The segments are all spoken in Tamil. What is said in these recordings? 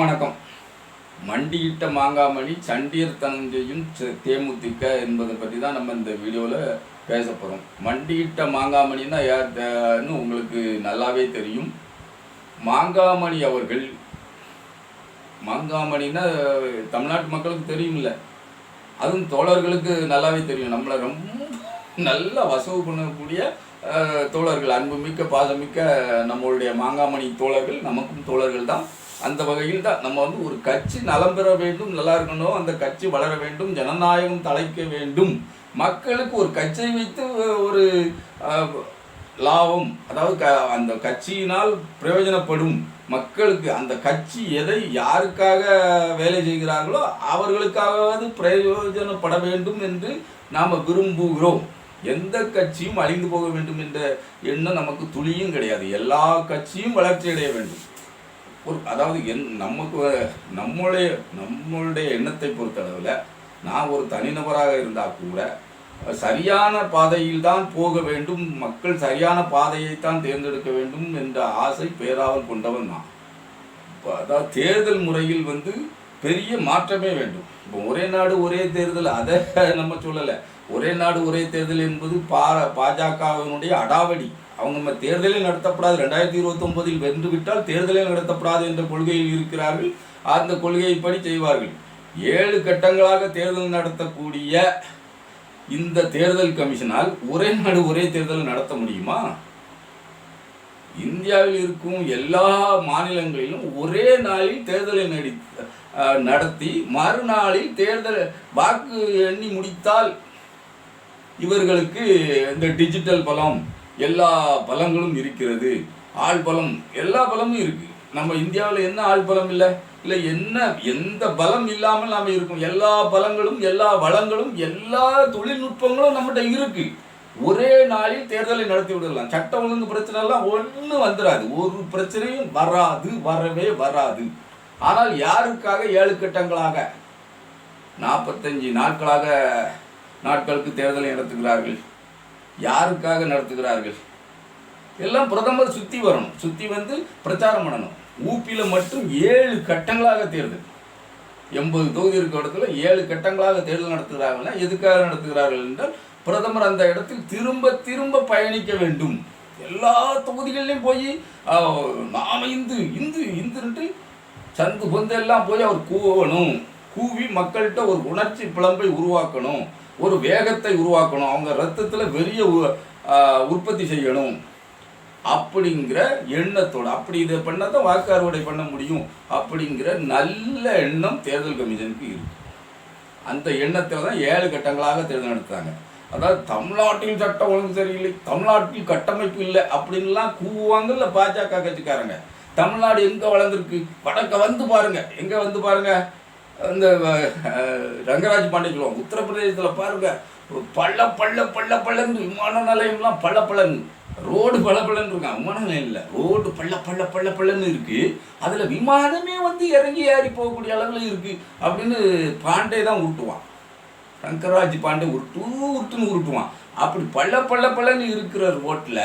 வணக்கம். மண்டியிட்ட மாங்காமணி சண்டீர் தனஞ்செய்யும் தேமுதிக என்பதை பற்றி தான் நம்ம இந்த வீடியோவில் பேச போகிறோம் மண்டியிட்ட மாங்காமணின்னா யார்னு உங்களுக்கு நல்லாவே தெரியும். மாங்காமணி அவர்கள் மாங்காமணின்னா தமிழ்நாட்டு மக்களுக்கு தெரியும்ல. அதுவும் தோழர்களுக்கு நல்லாவே தெரியும். நம்மளை ரொம்ப நல்லா வசவு பண்ணக்கூடிய தோழர்கள் அன்புமிக்க பாசமிக்க நம்மளுடைய மாங்காமணி தோழர்கள் நமக்கும் தோழர்கள் தான். அந்த வகையில் தான் நம்ம வந்து ஒரு கட்சி நலம் பெற வேண்டும் நல்லா இருக்கணும் அந்த கட்சி வளர வேண்டும் ஜனநாயகம் தலைக்க வேண்டும். மக்களுக்கு ஒரு கட்சியை வைத்து ஒரு லாபம் அதாவது க அந்த கட்சியினால் பிரயோஜனப்படும் மக்களுக்கு அந்த கட்சி எதை யாருக்காக வேலை செய்கிறார்களோ அவர்களுக்காகவாவது பிரயோஜனப்பட வேண்டும் என்று நாம் விரும்புகிறோம். எந்த கட்சியும் அழிந்து போக வேண்டும் என்ற எண்ணம் நமக்கு துளியும் கிடையாது. எல்லா கட்சியும் வளர்ச்சி அடைய வேண்டும். ஒரு அதாவது என் நமக்கு நம்மளுடைய நம்மளுடைய எண்ணத்தை பொறுத்தளவில் நான் ஒரு தனிநபராக இருந்தால் கூட சரியான பாதையில் தான் போக வேண்டும் மக்கள் சரியான பாதையைத்தான் தேர்ந்தெடுக்க வேண்டும் என்ற ஆசை பேராவல் கொண்டவன் நான். இப்போ அதாவது தேர்தல் முறையில் வந்து பெரிய மாற்றமே வேண்டும். இப்போ ஒரே நாடு ஒரே தேர்தல் அதை நம்ம சொல்லலை. ஒரே நாடு ஒரே தேர்தல் என்பது பா பாஜகவினுடைய அடாவடி. அவங்க நம்ம தேர்தலே நடத்தப்படாது. ரெண்டாயிரத்தி இருபத்தொன்பதில் வென்று விட்டால் தேர்தலே நடத்தப்படாது என்ற கொள்கையில் இருக்கிறார்கள். அந்த கொள்கையைப்படி செய்வார்கள். ஏழு கட்டங்களாக தேர்தல் நடத்தக்கூடிய இந்த தேர்தல் கமிஷனால் ஒரே நாடு ஒரே தேர்தல் நடத்த முடியுமா? இந்தியாவில் இருக்கும் எல்லா மாநிலங்களிலும் ஒரே நாளில் தேர்தலை நடி நடத்தி மறுநாளில் தேர்தல் வாக்கு எண்ணி முடித்தால் இவர்களுக்கு இந்த டிஜிட்டல் பலம் எல்லா பலங்களும் இருக்கிறது. ஆள் பலம் எல்லா பலமும் இருக்கு. நம்ம இந்தியாவில் என்ன ஆள் பலம் இல்லை? இல்லை என்ன எந்த பலம் இல்லாமல் நாம் இருக்கோம். எல்லா பலங்களும் எல்லா வளங்களும் எல்லா தொழில்நுட்பங்களும் நம்மகிட்ட இருக்கு. ஒரே நாளில் தேர்தலை நடத்தி விடலாம். சட்ட ஒழுங்கு பிரச்சனை எல்லாம் ஒன்றும் வந்துடாது ஒரு பிரச்சனையும் வராது வரவே வராது. ஆனால் யாருக்காக ஏழு கட்டங்களாக நாற்பத்தஞ்சு நாட்களாக நாட்களுக்கு தேர்தலை நடத்துகிறார்கள்? யாருக்காக நடத்துகிறார்கள்? எல்லாம் பிரதமர் சுத்தி வரணும். சுத்தி வந்து பிரச்சாரம் பண்ணணும். ஊப்பியில் மட்டும் ஏழு கட்டங்களாக தேர்தல். எண்பது தொகுதி இருக்க இடத்துல ஏழு கட்டங்களாக தேர்தல் நடத்துகிறார்கள்னா எதுக்காக நடத்துகிறார்கள் என்றால் பிரதமர் அந்த இடத்தில் திரும்ப திரும்ப பயணிக்க வேண்டும். எல்லா தொகுதிகளிலையும் போய் நாம இந்து இந்து இந்துன்ட்டு சந்து பொந்து எல்லாம் போய் அவர் கூவணும். கூவி மக்கள்கிட்ட ஒரு உணர்ச்சி பிளம்பை உருவாக்கணும். ஒரு வேகத்தை உருவாக்கணும். அவங்க ரத்தத்தில் வெறிய உ- உற்பத்தி செய்யணும். அப்படிங்கிற எண்ணத்தோடு அப்படி இதை பண்ணால் தான் வாக்கு அறுவடை பண்ண முடியும். அப்படிங்கிற நல்ல எண்ணம் தேர்தல் கமிஷனுக்கு இருக்கு. அந்த எண்ணத்தில் தான் ஏழு கட்டங்களாக தேர்தல் நடத்தாங்க அதாவது தமிழ்நாட்டில் சட்டம் ஒழுங்கு சரியில்லை தமிழ்நாட்டில் கட்டமைப்பு இல்லை அப்படின்லாம் கூவுவாங்கல்ல பாஜக கட்சிக்காரங்க. தமிழ்நாடு எங்கே வளர்ந்துருக்கு? வடக்க வந்து பாருங்க. எங்கே வந்து பாருங்கள் இந்த ரங்கராஜ் பாண்டே சொல்லுவாங்க உத்தரப்பிரதேசத்தில் பாருங்க பள்ள பள்ள பள்ள பள்ளன்னு விமான நிலையம்லாம் பள்ள பள்ளன்னு ரோடு பள்ள பள்ளன்னு இருக்கான் விமான நிலையம் இல்லை. ரோடு பள்ள பள்ள பள்ள பள்ளன்னு இருக்கு. அதில் விமானமே வந்து இறங்கி ஏறி போகக்கூடிய அளவில் இருக்கு அப்படின்னு பாண்டே தான் ஊட்டுவான் ரங்கராஜ் பாண்டே உருட்டு உருட்டுன்னு உருட்டுவான். அப்படி பள்ள பள்ள பள்ளன்னு இருக்கிற ரோட்டில்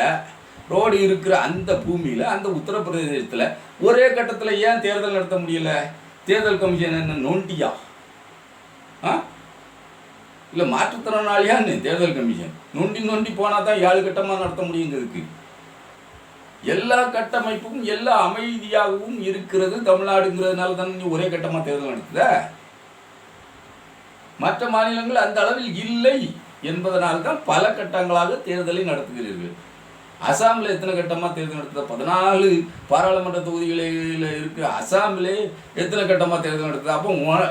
ரோடு இருக்கிற அந்த பூமியில் அந்த உத்தரப்பிரதேசத்தில் ஒரே கட்டத்தில் ஏன் தேர்தல் நடத்த முடியல? தேர்தல் கமிஷன் என்ன நோண்டியா? ஆ? இல்லை மாற்றுத்திறனாளியான்னு தேர்தல் கமிஷன். நொண்டி நொண்டி போனால் தான் ஏழு கட்டமாக நடத்த முடியுங்கிறதுக்கு எல்லா கட்டமைப்பும் எல்லா அமைதியாகவும் இருக்கிறது தமிழ்நாடுங்கிறதுனால தானே நீ ஒரே கட்டமாக தேர்தல் நடத்துத மற்ற மாநிலங்கள் அந்த அளவில் இல்லை என்பதனால் தான் பல கட்டங்களாக தேர்தலை நடத்துகிறீர்கள். அசாமில் எத்தனை கட்டமாக தேர்தல் நடத்துதா பதினாலு பாராளுமன்ற தொகுதிகளில் இருக்கு. அசாமிலே எத்தனை கட்டமாக தேர்தல் நடத்துது அப்போ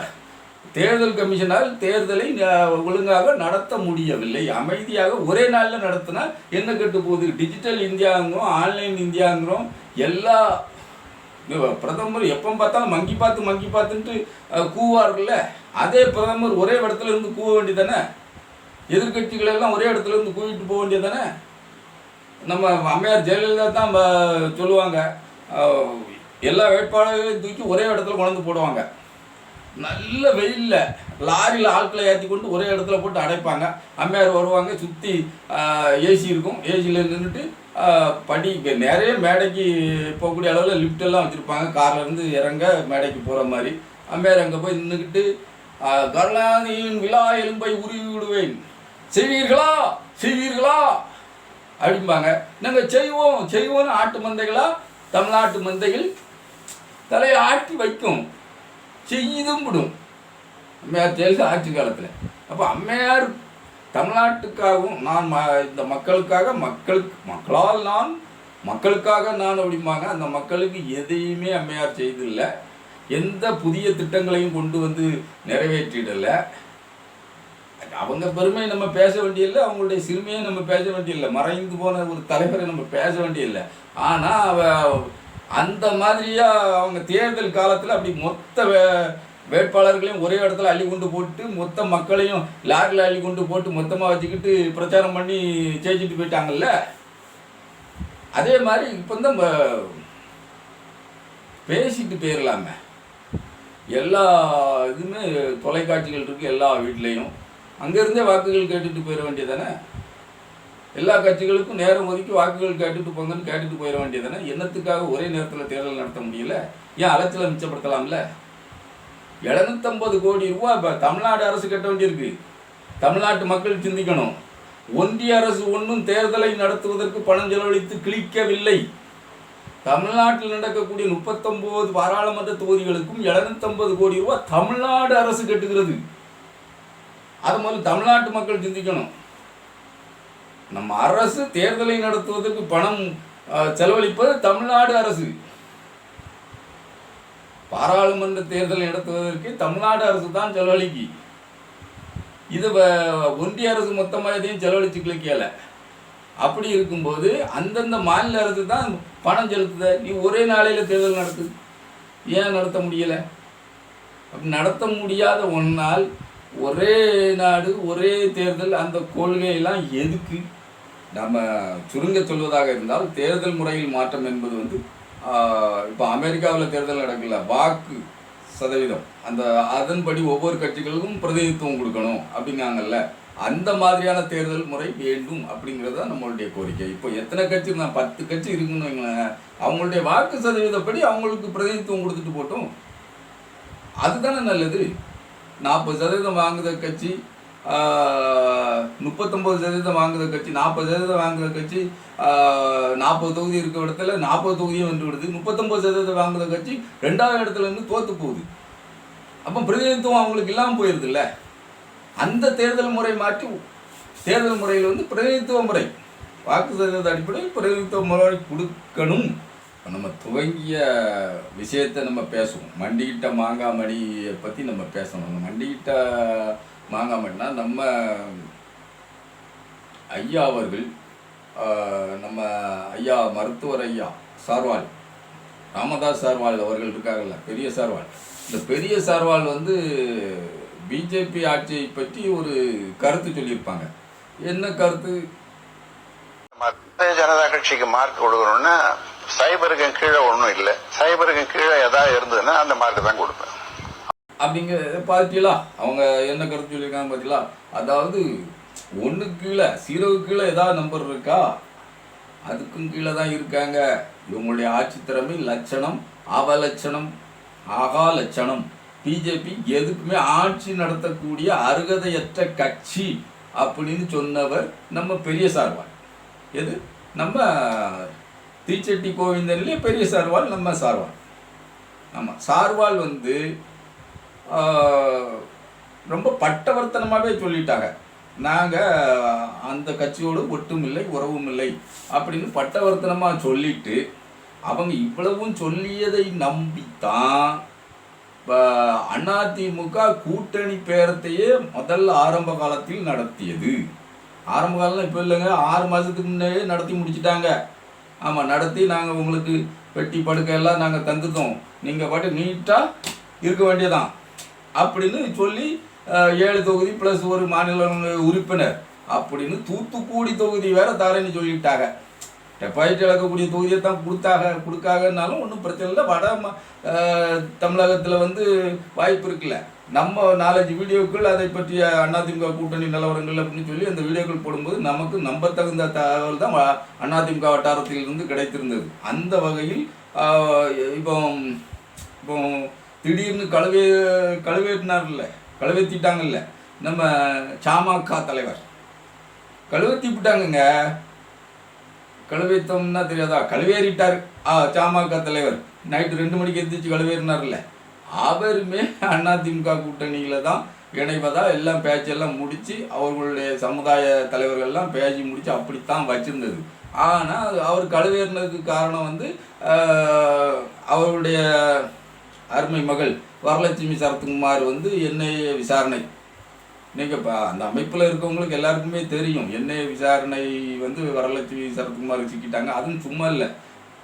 தேர்தல் கமிஷனால் தேர்தலை ஒழுங்காக நடத்த முடியவில்லை. அமைதியாக ஒரே நாளில் நடத்தினா என்ன கெட்டு போகுது? டிஜிட்டல் இந்தியாங்கிறோம் ஆன்லைன் இந்தியாங்கிறோம் எல்லா பிரதமர் எப்போ பார்த்தாலும் மங்கி பார்த்து மங்கி பார்த்துன்ட்டு கூவார்ல கூவார்கள்ல அதே பிரதமர் ஒரே இடத்துல இருந்து கூவ வேண்டியதானே எதிர்கட்சிகள் எல்லாம் ஒரே இடத்துல இருந்து கூவிட்டு போக வேண்டியதானே நம்ம அம்மையார் ஜெயலலிதா தான் சொல்லுவாங்க எல்லா வேட்பாளர்களையும் தூக்கி ஒரே இடத்துல கொண்டு போடுவாங்க. நல்ல வெயில்ல லாரியில் ஆட்களை ஏற்றி கொண்டு ஒரே இடத்துல போட்டு அடைப்பாங்க. அம்மையார் வருவாங்க சுற்றி ஏசி இருக்கும். ஏசியில் நின்றுட்டு படி நிறைய மேடைக்கு போகக்கூடிய அளவில் லிஃப்ட் எல்லாம் வச்சுருப்பாங்க. கார்லேருந்து இறங்க மேடைக்கு போகிற மாதிரி. அம்மையார் அங்கே போய் நின்றுக்கிட்டு கருணாநிதியின் விழா எலும்பை உருவி விடுவேன். செய்வீர்களா? செய்வீர்களா? அப்படிம்பாங்க நாங்கள் செய்வோம் செய்வோம்னு ஆட்டு மந்தைகளாக தமிழ்நாட்டு மந்தைகள் தலையை ஆட்டி வைக்கும். செய்தும் விடும். அம்மையார் ஜெயலலிதா ஆட்சி காலத்தில். அப்போ அம்மையார் தமிழ்நாட்டுக்காகவும் நான் ம இந்த மக்களுக்காக மக்களுக்கு மக்களால் நான் மக்களுக்காக நான் அப்படிம்பாங்க அந்த மக்களுக்கு எதையுமே அம்மையார் செய்தில்லை. எந்த புதிய திட்டங்களையும் கொண்டு வந்து நிறைவேற்றிடலை. அவங்க பெருமையை நம்ம பேச வேண்டியதில்லை அவங்களுடைய சிறுமையை நம்ம பேச வேண்டியதில்லை. மறைந்து போன ஒரு தலைவரை நம்ம பேச வேண்டியதில்லை. ஆனால் அவ அந்த மாதிரியாக அவங்க தேர்தல் காலத்தில் அப்படி மொத்த வே வேட்பாளர்களையும் ஒரே இடத்துல அள்ளி கொண்டு போட்டு மொத்த மக்களையும் லாரியில் அள்ளி கொண்டு போட்டு மொத்தமாக வச்சுக்கிட்டு பிரச்சாரம் பண்ணி ஜெயிச்சுட்டு போயிட்டாங்கல்ல? அதே மாதிரி இப்போ தான் பேசிட்டு போயிடலாமே எல்லா இதுவுமே தொலைக்காட்சிகள் இருக்குது எல்லா வீட்லேயும். அங்கேருந்தே வாக்குகள் கேட்டுட்டு போயிட வேண்டியதானே எல்லா கட்சிகளுக்கும் நேரம் ஒதுக்கி வாக்குகள் கேட்டுட்டு போங்கன்னு கேட்டுட்டு போயிட வேண்டியதானே என்னத்துக்காக ஒரே நேரத்தில் தேர்தல் நடத்த முடியல? ஏன் அலைச்சலை மிச்சப்படுத்தலாம்ல? எழுநூத்தம்பது கோடி ரூபா இப்போ தமிழ்நாடு அரசு கட்ட வேண்டியிருக்கு. தமிழ்நாட்டு மக்கள் சிந்திக்கணும். ஒன்றிய அரசு ஒன்றும் தேர்தலை நடத்துவதற்கு பணம் செலவழித்து கிழிக்கவில்லை. தமிழ்நாட்டில் நடக்கக்கூடிய முப்பத்தொம்போது பாராளுமன்ற தொகுதிகளுக்கும் எழுநூத்தம்பது கோடி ரூபாய் தமிழ்நாடு அரசு கட்டுகிறது. அது முதல்ல தமிழ்நாட்டு மக்கள் சிந்திக்கணும். நம்ம அரசு தேர்தலை நடத்துவதற்கு பணம் செலவழிப்பது தமிழ்நாடு அரசு. பாராளுமன்ற தேர்தலை நடத்துவதற்கு தமிழ்நாடு அரசு தான் செலவழிக்கு. இது வ- ஒன்றிய அரசு மொத்தமாக எதையும் செலவழித்து கிளிக்கல அப்படி இருக்கும்போது அந்தந்த மாநில அரசு தான் பணம் செலுத்துத. நீ ஒரே நாளையில் தேர்தல் நடத்து ஏன் நடத்த முடியலை? அப்படி நடத்த முடியாத ஒன்னால் ஒரே நாடு ஒரே தேர்தல் அந்த கொள்கையெல்லாம் எதுக்கு? நம்ம சுருங்க சொல்வதாக இருந்தால் தேர்தல் முறையில் மாற்றம் என்பது வந்து இப்போ அமெரிக்காவில் தேர்தல் நடக்கல வாக்கு சதவீதம். அந்த அதன்படி ஒவ்வொரு கட்சிகளுக்கும் பிரதிநிதித்துவம் கொடுக்கணும் அப்படிங்காங்கல்ல அந்த மாதிரியான தேர்தல் முறை வேண்டும் அப்படிங்கிறது தான் நம்மளுடைய கோரிக்கை. இப்போ எத்தனை கட்சி நான் பத்து கட்சி இருக்குன்னு வைங்களேன் அவங்களுடைய வாக்கு சதவீதப்படி அவங்களுக்கு பிரதிநிதித்துவம் கொடுத்துட்டு போட்டோம். அதுதானே நல்லது. நாற்பது சதவீதம் வாங்குகிற கட்சி முப்பத்தொம்பது சதவீதம் வாங்குகிற கட்சி நாற்பது சதவீதம் வாங்குற கட்சி நாற்பது தொகுதி இருக்க இடத்துல நாற்பது தொகுதியும் வந்து விடுது. முப்பத்தொம்பது சதவீதம் வாங்குற கட்சி ரெண்டாவது இடத்துல இருந்து தோத்து போகுது. அப்போ பிரதிநிதித்துவம் அவங்களுக்கு இல்லாமல் போயிடுதுல்ல அந்த தேர்தல் முறை மாற்றி தேர்தல் முறையில் வந்து பிரதிநிதித்துவ முறை. வாக்கு சதவீத அடிப்படையில் பிரதிநிதித்துவ முறை கொடுக்கணும். இப்போ நம்ம துவங்கிய விஷயத்தை நம்ம பேசுவோம். மண்டிக்கிட்ட மாங்காய் மணியை பற்றி நம்ம பேசணும். அந்த மண்டிக்கிட்ட மாங்காய் மணினா நம்ம ஐயா அவர்கள் நம்ம ஐயா மருத்துவர் ஐயா சார்வால் ராமதாஸ் சார்வால் அவர்கள் இருக்காங்கல்ல பெரிய சார்வால். இந்த பெரிய சார்வால் வந்து பிஜேபி ஆட்சியை பற்றி ஒரு கருத்து சொல்லியிருப்பாங்க. என்ன கருத்து? மத்திய ஜனதா கட்சிக்கு மார்க் கொடுக்கணும்னா சைபருக்கு கீழே ஒன்றும் இல்லை. சைபருக்கு கீழே எதாவது இருந்ததுன்னா அந்த மார்க்கு தான் கொடுப்பேன். அப்படிங்கிறத பார்த்தீங்களா அவங்க என்ன கருத்து சொல்லியிருக்காங்க பார்த்தீங்களா அதாவது ஒன்று கீழே சீரவு கீழே ஏதாவது நம்பர் இருக்கா? அதுக்கும் கீழே தான் இருக்காங்க. இவங்களுடைய ஆட்சி திறமை லட்சணம் அவலட்சணம் ஆகா லட்சணம் பிஜேபி எதுக்குமே ஆட்சி நடத்தக்கூடிய அருகதையற்ற கட்சி அப்படின்னு சொன்னவர் நம்ம பெரிய சார்வாள் எது? நம்ம தீச்சட்டி கோவிந்தன்லேயே பெரிய சார்வால் நம்ம சார்வாள் ஆமாம் சார்வால் வந்து ரொம்ப பட்டவர்த்தனமாகவே சொல்லிட்டாங்க. நாங்கள் அந்த கட்சியோடு ஒட்டும் இல்லை உறவும் இல்லை அப்படின்னு பட்டவர்த்தனமாக சொல்லிட்டு அவங்க இவ்வளவும் சொல்லியதை நம்பித்தான் இப்போ அதிமுக கூட்டணி பேரத்தையே முதல்ல ஆரம்ப காலத்தில் நடத்தியது. ஆரம்ப காலம் இப்போ இல்லைங்க ஆறு மாதத்துக்கு முன்னே நடத்தி முடிச்சிட்டாங்க. ஆமாம் நடத்தி நாங்கள் உங்களுக்கு பெட்டி படுக்கை எல்லாம் நாங்கள் தந்துட்டோம். நீங்கள் பாட்டு நீட்டாக இருக்க வேண்டியதான் அப்படின்னு சொல்லி ஏழு தொகுதி ப்ளஸ் ஒரு மாநில உறுப்பினர் அப்படின்னு தூத்துக்குடி தொகுதி வேற தரேன்னு சொல்லிட்டாங்க. டெபாசிட் இழக்கக்கூடிய தொகுதியை தான் கொடுத்தாக கொடுக்காகனாலும் ஒன்றும் பிரச்சனை இல்லை. வட ம- தமிழகத்தில் வந்து வாய்ப்பு இருக்குல்ல. நம்ம நாலஞ்சு வீடியோக்கள் அதை பற்றிய அதிமுக கூட்டணி நிலவரங்கள் அப்படின்னு சொல்லி அந்த வீடியோக்கள் போடும்போது நமக்கு நம்பத்தகுந்த தகவல் தான் அதிமுக வட்டாரத்திலிருந்து கிடைத்திருந்தது. அந்த வகையில் இப்போ இப்போ திடீர்னு கழுவே கழுவேட்டினார்ல கழுவேத்திட்டாங்கல்ல நம்ம சாமாக்கா தலைவர். கழுவேத்தி விட்டாங்கங்க கழுவேத்தம்னா தெரியாதா? கழுவேறிட்டார். ஆ சாமாக்கா தலைவர். நைட்டு ரெண்டு மணிக்கு எந்திரிச்சு கழுவேறினார்ல. அவருமே அதிமுக கூட்டணியில தான் இணைவதா எல்லாம் பேச்செல்லாம் முடிச்சு அவர்களுடைய சமுதாய தலைவர்கள்லாம் பேச்சு முடிச்சு அப்படித்தான் வச்சிருந்தது. ஆனால் அவர் கழுவேறினதுக்கு காரணம் வந்து அவருடைய அருமை மகள் வரலட்சுமி சரத்குமார் வந்து என்ஐஏ விசாரணை. நீங்கள் இப்போ அந்த அமைப்பில் இருக்கவங்களுக்கு எல்லாருக்குமே தெரியும். என்ன விசாரணை வந்து வரலட்சுமி சரத்குமார் சிக்கிட்டாங்க அதுவும் சும்மா இல்லை.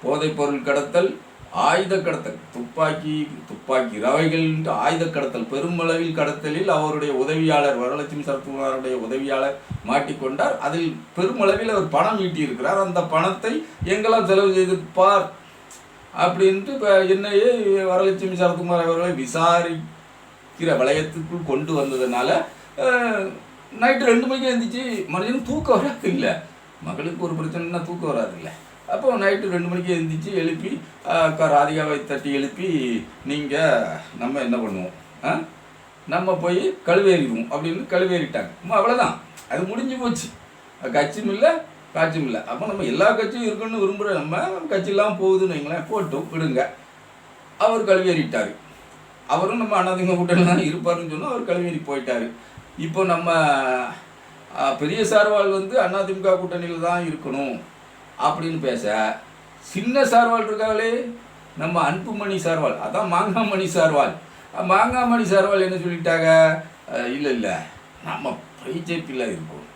போதைப் பொருள் கடத்தல் ஆயுத கடத்தல் துப்பாக்கி துப்பாக்கி ரவைகள் ஆயுத கடத்தல் பெருமளவில் கடத்தலில் அவருடைய உதவியாளர் வரலட்சுமி சரத்குமாருடைய உதவியாளர் மாட்டிக்கொண்டார். அதில் பெருமளவில் அவர் பணம் ஈட்டியிருக்கிறார். அந்த பணத்தை எங்கெல்லாம் செலவு செய்திருப்பார் அப்படின்ட்டு இப்போ என்னையே வரலட்சுமி சரத்குமார் அவர்களை விசாரிக்கிற வளையத்துக்குள் கொண்டு வந்ததுனால நைட்டு ரெண்டு மணிக்கு எழுந்திரிச்சு மனுஷனுக்கு தூக்கம் வராது இல்லை. மகளுக்கு ஒரு பிரச்சனைனா தூக்கம் வராது இல்லை. அப்போ நைட்டு ரெண்டு மணிக்கு எழுந்திரிச்சு எழுப்பி ராதிகாவை தட்டி எழுப்பி நீங்கள் நம்ம என்ன பண்ணுவோம்? நம்ம போய் கழுவேறிடுவோம் அப்படின்னு கழுவேறிட்டாங்க. அம்மா அவ்வளோதான் அது முடிஞ்சு போச்சு. கட்சியும் இல்லை காட்சியும் இல்லை. அப்போ நம்ம எல்லா கட்சியும் இருக்குன்னு விரும்புகிற நம்ம கட்சியெல்லாம் போகுதுன்னு வைங்களேன் போட்டும் விடுங்க. அவர் கழுவேறிட்டார். அவரும் நம்ம அனாதிங்க கூட்டணியில் தான் இருப்பாருன்னு சொன்னால் அவர் கழுவேறி போயிட்டார். இப்போ நம்ம பெரிய சார்வால் வந்து அதிமுக கூட்டணியில் தான் இருக்கணும். அப்படின்னு பேச சின்ன சார்வால் இருக்காங்களே நம்ம அன்புமணி சார்வால். அதான் மாங்காமணி சார்வால். மாங்காமணி சார்வால் என்ன சொல்லிட்டாங்க? இல்லை இல்லை. நம்ம பிஜேபியில் இருக்கோம்.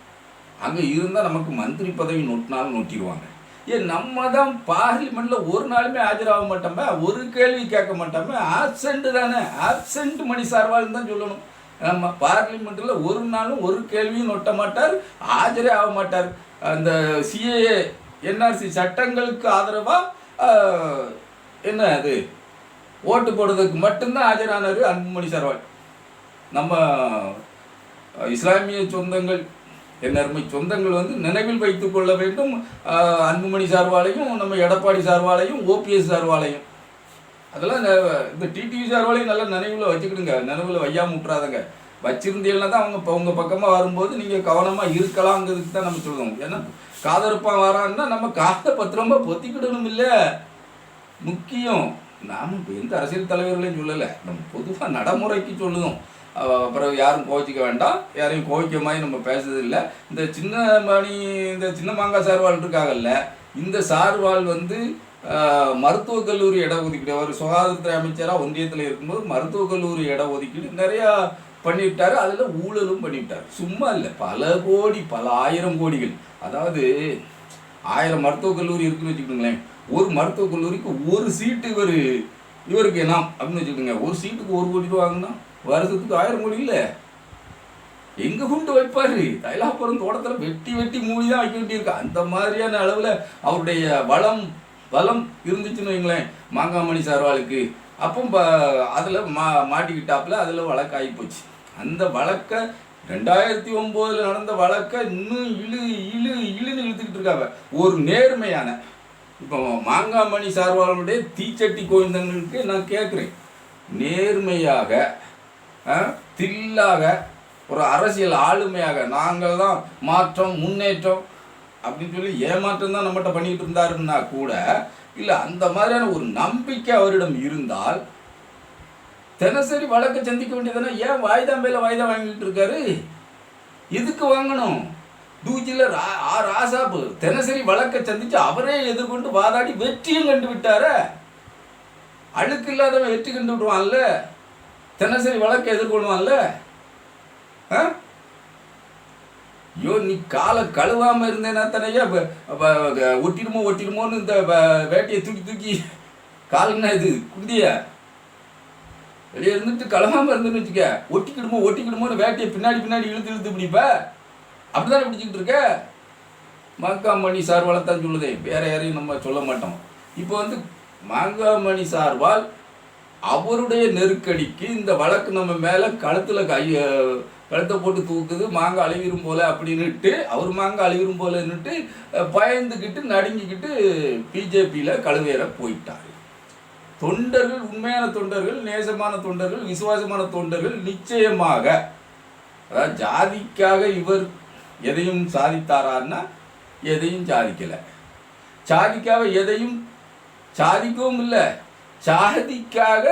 அங்கே இருந்தால் நமக்கு மந்திரி பதவி நொட்டினாலும் நொட்டிடுவாங்க. ஏன் நம்ம தான் பார்லிமெண்ட்டில் ஒரு நாளுமே ஆஜராக மாட்டோமே ஒரு கேள்வி கேட்க மாட்டோமே ஆப்சண்ட் தானே. ஆப்சண்ட் மணி சார்பால் தான் சொல்லணும். நம்ம பார்லிமெண்ட்டில் ஒரு நாளும் ஒரு கேள்வியும் நொட்ட மாட்டார் ஆஜரே ஆக மாட்டார். அந்த சிஏஏ என்ஆர்சி சட்டங்களுக்கு ஆதரவாக என்ன அது? ஓட்டு போடுறதுக்கு மட்டும்தான் ஆஜரானார் அன்புமணி சர்வால் நம்ம இஸ்லாமிய சொந்தங்கள் என் அருமை சொந்தங்கள் வந்து நினைவில் வைத்துக் கொள்ள வேண்டும். அன்புமணி சார்வாலையும் நம்ம எடப்பாடி சார்வாலையும் ஓபிஎஸ் சார்வாலையும். அதெல்லாம் இந்த- டிடிவி சார்வாலையும் நல்லா நினைவில் வச்சுக்கிடுங்க. நினைவில் வையாம விட்றாதங்க வச்சிருந்தீங்கன்னா தான் அவங்க இப்போ உங்கள் பக்கமாக வரும்போது நீங்கள் கவனமாக இருக்கலாங்கிறதுக்கு தான் நம்ம சொல்லுவோம் ஏன்னா காதறுப்பான் வரான்னா நம்ம காதை பத்திரமா பொத்திக்கிடணும் இல்லை முக்கியம் நாம் இப்போ எந்த அரசியல் தலைவர்களையும் சொல்லலை. நம்ம பொதுவாக நடைமுறைக்கு சொல்லுவோம். அப்புறம் யாரும் கோவிச்சிக்க வேண்டாம். யாரையும் கோவிக்க மாதிரி நம்ம பேசுறது இல்லை இந்த சின்ன மணி இந்த சின்ன மாங்காய் சார்வால் இருக்காங்கல்ல இந்த சார்வால் வந்து மருத்துவக் கல்லூரி இட ஒதுக்கீடு அவர் சுகாதாரத்துறை அமைச்சராக ஒன்றியத்தில் இருக்கும்போது மருத்துவக் கல்லூரி இட ஒதுக்கீடு நிறையா பண்ணிவிட்டார். அதில் ஊழலும் பண்ணிவிட்டார். சும்மா இல்லை. பல கோடி பல ஆயிரம் கோடிகள். அதாவது ஆயிரம் மருத்துவக் கல்லூரி இருக்குன்னு வச்சுக்கோங்களேன். ஒரு மருத்துவக் கல்லூரிக்கு ஒரு சீட்டு இவர் இவருக்கு என்ன அப்படின்னு வச்சுக்கோங்க. ஒரு சீட்டுக்கு ஒரு கோடி ரூபா வாங்கினா வருஷத்துக்கு ஆயிரம் கோடி இல்லை. எங்க கொண்டு வைப்பார்? தைலாபுரம் தோட்டத்தில் வெட்டி வெட்டி மூடி தான் வைக்க வேண்டியிருக்கு. அந்த மாதிரியான அளவில் அவருடைய வளம் பலம் இருந்துச்சுன்னு வைங்களேன். மாங்காமணி சார்வாளுக்கு அப்போ ப- அதில் மா மாட்டிக்கிட்டாப்புல அதில் வழக்காகி போச்சு. அந்த வழக்கை ரெண்டாயிரத்தி ஒம்போதில் நடந்த வழக்கை இன்னும் இழு இழு இழுன்னு இழுத்துக்கிட்டு இருக்காங்க. ஒரு நேர்மையான இப்போ மாங்காமணி சார்வாளுடைய தீச்சட்டி கோவிந்தங்களுக்கு நான் கேட்குறேன். நேர்மையாக தில்லாக ஒரு அரசியல் ஆளுமையாக நாங்கள் தான் மாற்றம் முன்னேற்றம் அப்படின்னு சொல்லி ஏமாற்றம் தான் நம்மகிட்ட பண்ணிக்கிட்டு இருந்தாருன்னா கூட இல்லை அந்த மாதிரியான ஒரு நம்பிக்கை அவரிடம் இருந்தால் தினசரி வழக்கை சந்திக்க வேண்டியதுனா ஏன் வாய்தா மேலே வாய்தா வாங்கிட்டு இருக்காரு? எதுக்கு வாங்கணும்? டூஜியில் ரா ஆ ராசாப்பு. தினசரி வழக்கை சந்தித்து அவரே எதிர்கொண்டு வாதாடி வெற்றியும் கண்டு விட்டார அழுக்கு இல்லாதவன் வெற்றி கண்டு விடுவான்ல தினசரி வழக்கை எதிர்கொள்வான்ல? ஆ? ஐயோ நீ காலை கழுவாம இருந்தேன்னா தானேயா? ப- ஒட்டிடுமோ ஒட்டிடுமோன்னு இந்த வேட்டையை தூக்கி தூக்கி காலுன்னா இது குண்டிய வெளியே இருந்துட்டு கழுவாம இருந்துன்னு வச்சுக்க ஒட்டிக்கிடுமோ ஒட்டிக்கிடுமோன்னு வேட்டையை பின்னாடி பின்னாடி இழுத்து இழுத்து பிடிப்ப. அப்படிதானே பிடிச்சிக்கிட்டு இருக்க? மாங்காமணி சார்வால் தான் சொல்லுதே வேற யாரையும் நம்ம சொல்ல மாட்டோம். இப்போ வந்து மாங்காமணி சார்வால் அவருடைய நெருக்கடிக்கு இந்த வழக்கு நம்ம மேலே கழுத்தில் கை கழுத்தை போட்டு தூக்குது மாங்காய் அழுகிரும் போல அப்படின்னுட்டு அவர் மாங்காய் அழுகிரும் போலன்னுட்டு பயந்துக்கிட்டு நடுங்கிக்கிட்டு பிஜேபியில் கழுவேற போயிட்டார். தொண்டர்கள் உண்மையான தொண்டர்கள் நேசமான தொண்டர்கள் விசுவாசமான தொண்டர்கள் நிச்சயமாக அதாவது ஜாதிக்காக இவர் எதையும் சாதித்தாரான்னா எதையும் சாதிக்கலை சாதிக்காக எதையும் சாதிக்கவும் இல்லை. சாதிக்காக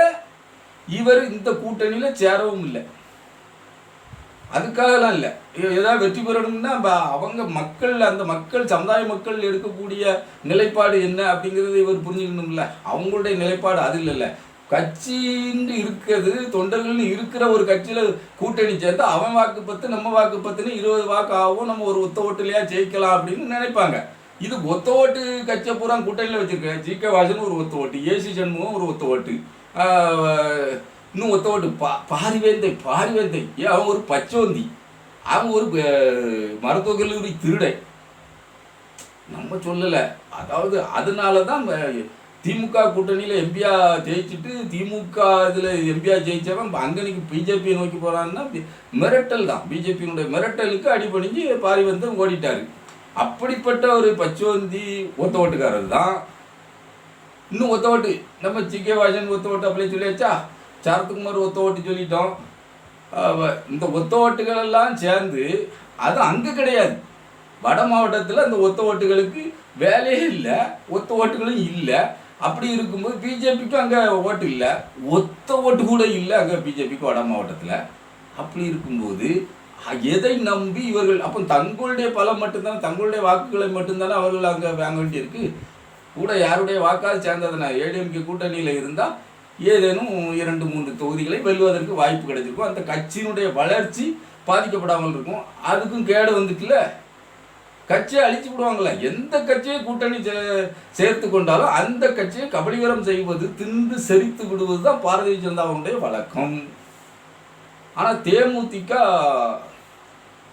இவர் இந்த கூட்டணியில் சேரவும் இல்லை. அதுக்காகலாம் இல்லை. ஏதாவது வெற்றி பெறணும்னா அவங்க மக்கள் அந்த மக்கள் சமுதாய மக்கள் எடுக்கக்கூடிய நிலைப்பாடு என்ன அப்படிங்கிறத இவர் புரிஞ்சுக்கணும்ல. அவங்களுடைய நிலைப்பாடு அது இல்லைல்ல. கட்சின்னு இருக்கிறது தொண்டர்கள்னு இருக்கிற ஒரு கட்சியில் கூட்டணி சேர்த்து அவன் வாக்கு பத்து நம்ம வாக்கு பத்துன்னு இருபது வாக்கு ஆகும். நம்ம ஒரு ஒத்த ஓட்டுலையா ஜெயிக்கலாம் அப்படின்னு நினைப்பாங்க. இது ஒத்த ஓட்டு கட்சியை பூரா கூட்டணியில் வச்சிருக்கேன் ஜி கே வாசன் ஒரு ஒத்த ஓட்டு ஏசி சண்முகம் ஒரு ஒத்த ஓட்டு இன்னும் ஒத்தவட்டு பா பாரிவேந்தை பாரிவேந்தை ஏன் அவன் ஒரு பச்சோந்தி. அவன் ஒரு மருத்துவ மருத்துவக் கல்லூரி திருடை. நம்ம சொல்லலை. அதாவது அதனால தான் திமுக கூட்டணியில் எம்பியா ஜெயிச்சுட்டு திமுக இதில் எம்பியா ஜெயிச்சவன் அங்கனைக்கு பிஜேபியை நோக்கி போகிறான்னா மிரட்டல் தான். பிஜேபியினுடைய மிரட்டலுக்கு அடிபணிஞ்சு பாரிவந்தன் ஓடிட்டாரு. அப்படிப்பட்ட ஒரு பச்சோந்தி ஒத்த ஓட்டுக்காரர் தான் இன்னும் ஒத்த ஓட்டு நம்ம ஜிகே வாஜன் ஒத்த ஓட்டு அப்படியே சொல்லியாச்சா? சரத்குமார் ஒத்த ஓட்டு சொல்லிட்டோம். இந்த ஒத்த ஓட்டுகள் எல்லாம் சேர்ந்து அது அங்கே கிடையாது. வட மாவட்டத்தில் அந்த ஒத்த ஓட்டுகளுக்கு வேலையே இல்லை ஒத்த ஓட்டுகளும் இல்லை. அப்படி இருக்கும்போது பிஜேபிக்கும் அங்கே ஓட்டு இல்லை. ஒத்த ஓட்டு கூட இல்லை அங்கே பிஜேபிக்கு வட மாவட்டத்தில். அப்படி இருக்கும்போது எதை நம்பி இவர்கள் அப்போ தங்களுடைய பலம் மட்டும்தானே தங்களுடைய வாக்குகளை மட்டும்தானே அவர்கள் அங்கே வாங்க வேண்டியிருக்கு? கூட யாருடைய வாக்காக சேர்ந்ததுனா ஏடிஎம்கே கூட்டணியில் இருந்தால் ஏதேனும் இரண்டு மூன்று தொகுதிகளை வெல்வதற்கு வாய்ப்பு கிடைச்சிருக்கும் அந்த கட்சியினுடைய வளர்ச்சி பாதிக்கப்படாமல் இருக்கும். அதுக்கும் கேடு வந்துட்டுல கட்சியை அழிச்சு விடுவாங்களே எந்த கட்சியை கூட்டணி சே- சேர்த்து கொண்டாலும் அந்த கட்சியை கபலீகரம் செய்வது தின்று செறித்து விடுவது தான் பாரதிய ஜனதாவுடைய வழக்கம். ஆனால் தேமுதிக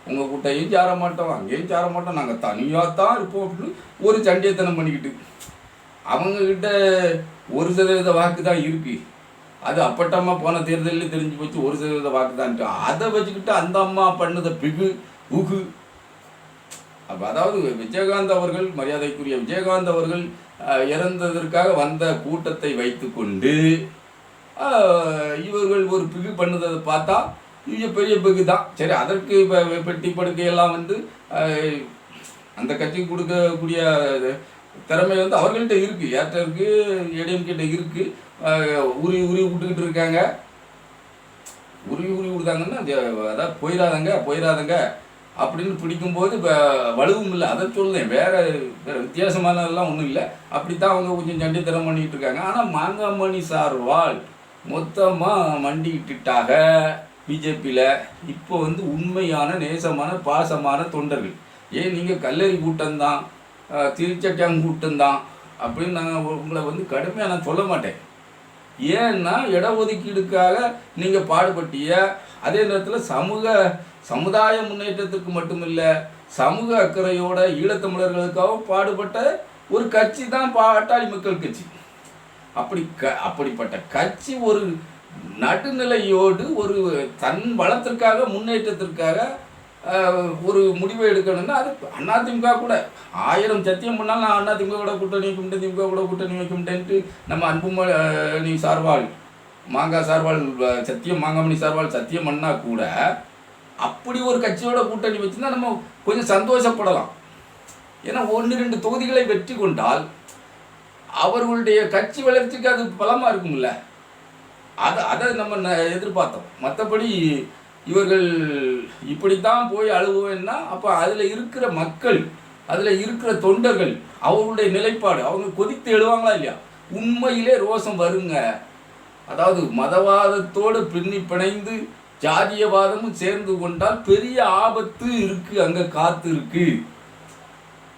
உங்கள் கூட்டையும் சேர மாட்டோம் அங்கேயும் சேர மாட்டோம். நாங்கள் தனியாக தான் இருப்போம் அப்படின்னு ஒரு சண்டியத்தனம் பண்ணிக்கிட்டு. அவங்கக்கிட்ட ஒரு சதவீத வாக்கு தான் இருக்கு. அது அப்பட்டம்மா போன தேர்தலில் தெரிஞ்சு போச்சு ஒரு சதவீத வாக்கு தான் அதை வச்சுக்கிட்டு அந்த அம்மா பண்ணுத பிகு உகு. அப்போ அதாவது விஜயகாந்த் அவர்கள் மரியாதைக்குரிய விஜயகாந்த் அவர்கள் இறந்ததற்காக வந்த கூட்டத்தை வைத்துக்கொண்டு இவர்கள் ஒரு பிகு பண்ணுறதை பார்த்தா இது பெரிய பிகு தான். சரி அதற்கு இப்போ பெட்டி படுக்கையெல்லாம் வந்து அந்த கட்சிக்கு கொடுக்கக்கூடிய திறமை வந்து அவர்கள்ட்ட இருக்கு. ஏற்ற இருக்கு ஏடிஎம் கிட்ட இருக்கு. உருவி உரி உரி விட்டுக்கிட்டு இருக்காங்க. உருவி உருவி விடுதாங்கன்னா அதாவது போயிடாதங்க போயிடாதங்க அப்படின்னு பிடிக்கும்போது இப்போ வலுவும் இல்லை. அதை சொல்லேன் வேற வேற வித்தியாசமானதெல்லாம் ஒன்றும் இல்லை. அப்படித்தான் அவங்க கொஞ்சம் சண்டித்தனம் பண்ணிட்டு இருக்காங்க. ஆனால் மாங்காமணி சார்வால் மொத்தமாக மண்டிக்கிட்டுட்டாக பிஜேபியில். இப்போ வந்து உண்மையான நேசமான பாசமான தொண்டர்கள். ஏன்? நீங்கள் கல்லறி கூட்டம்தான் திருச்சட்டம் கூட்டம்தான் அப்படின்னு நான் உங்களை வந்து கடுமையாக நான் சொல்ல மாட்டேன். ஏன்னா இடஒதுக்கீடுக்காக நீங்கள் பாடுபட்டிய அதே நேரத்தில் சமூக சமுதாய முன்னேற்றத்துக்கு மட்டுமில்லை சமூக அக்கறையோட ஈழத்தமிழர்களுக்காகவும் பாடுபட்ட ஒரு கட்சி தான் பாட்டாளி மக்கள் கட்சி. அப்படி க அப்படிப்பட்ட கட்சி ஒரு நடுநிலையோடு ஒரு தன் வளத்திற்காக முன்னேற்றத்திற்காக ஒரு முடிவை எடுக்கணும்னா அது அதிமுக கூட. ஆயிரம் சத்தியம் பண்ணாலும் நான் அதிமுக கூட கூட்டணி வைக்க திமுக கூட கூட்டணி வைக்கும்ட்டேன்ட்டு நம்ம அன்புமணி சார்பால் மாங்காய் சார்பால் சத்தியம் மாங்காமணி சார்பால் சத்தியம் பண்ணால் கூட அப்படி ஒரு கட்சியோட கூட்டணி வச்சுருந்தா நம்ம கொஞ்சம் சந்தோஷப்படலாம். ஏன்னா ஒன்று ரெண்டு தொகுதிகளை வெற்றி கொண்டால் அவர்களுடைய கட்சி வளர்ச்சிக்கு அது பலமாக இருக்கும்ல. அதை அதை நம்ம ந- எதிர்பார்த்தோம். மற்றபடி இவர்கள் இப்படித்தான் போய் அழுகுவேன்னா அப்போ அதில் இருக்கிற மக்கள் அதில் இருக்கிற தொண்டர்கள் அவர்களுடைய நிலைப்பாடு அவங்க கொதித்து எழுவாங்களா இல்லையா? உண்மையிலே ரோசம் வருங்க. அதாவது மதவாதத்தோடு பின்னி பிணைந்து ஜாதியவாதமும் சேர்ந்து கொண்டால் பெரிய ஆபத்து இருக்கு அங்கே காத்து இருக்கு.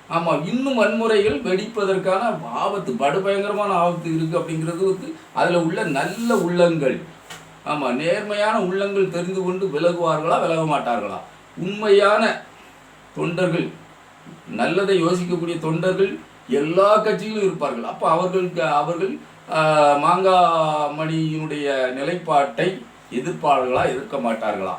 ஆமாம் இன்னும் வன்முறைகள் வெடிப்பதற்கான ஆபத்து படுபயங்கரமான ஆபத்து இருக்குது அப்படிங்கிறது வந்து அதில் உள்ள நல்ல உள்ளங்கள் ஆமாம் நேர்மையான உள்ளங்கள் தெரிந்து கொண்டு விலகுவார்களா விலக மாட்டார்களா? உண்மையான தொண்டர்கள் நல்லதை யோசிக்கக்கூடிய தொண்டர்கள் எல்லா கட்சியிலும் இருப்பார்கள். அப்போ அவர்களுக்கு அவர்கள் மாங்காமணியினுடைய நிலைப்பாட்டை எதிர்ப்பார்களா எதிர்க்க மாட்டார்களா?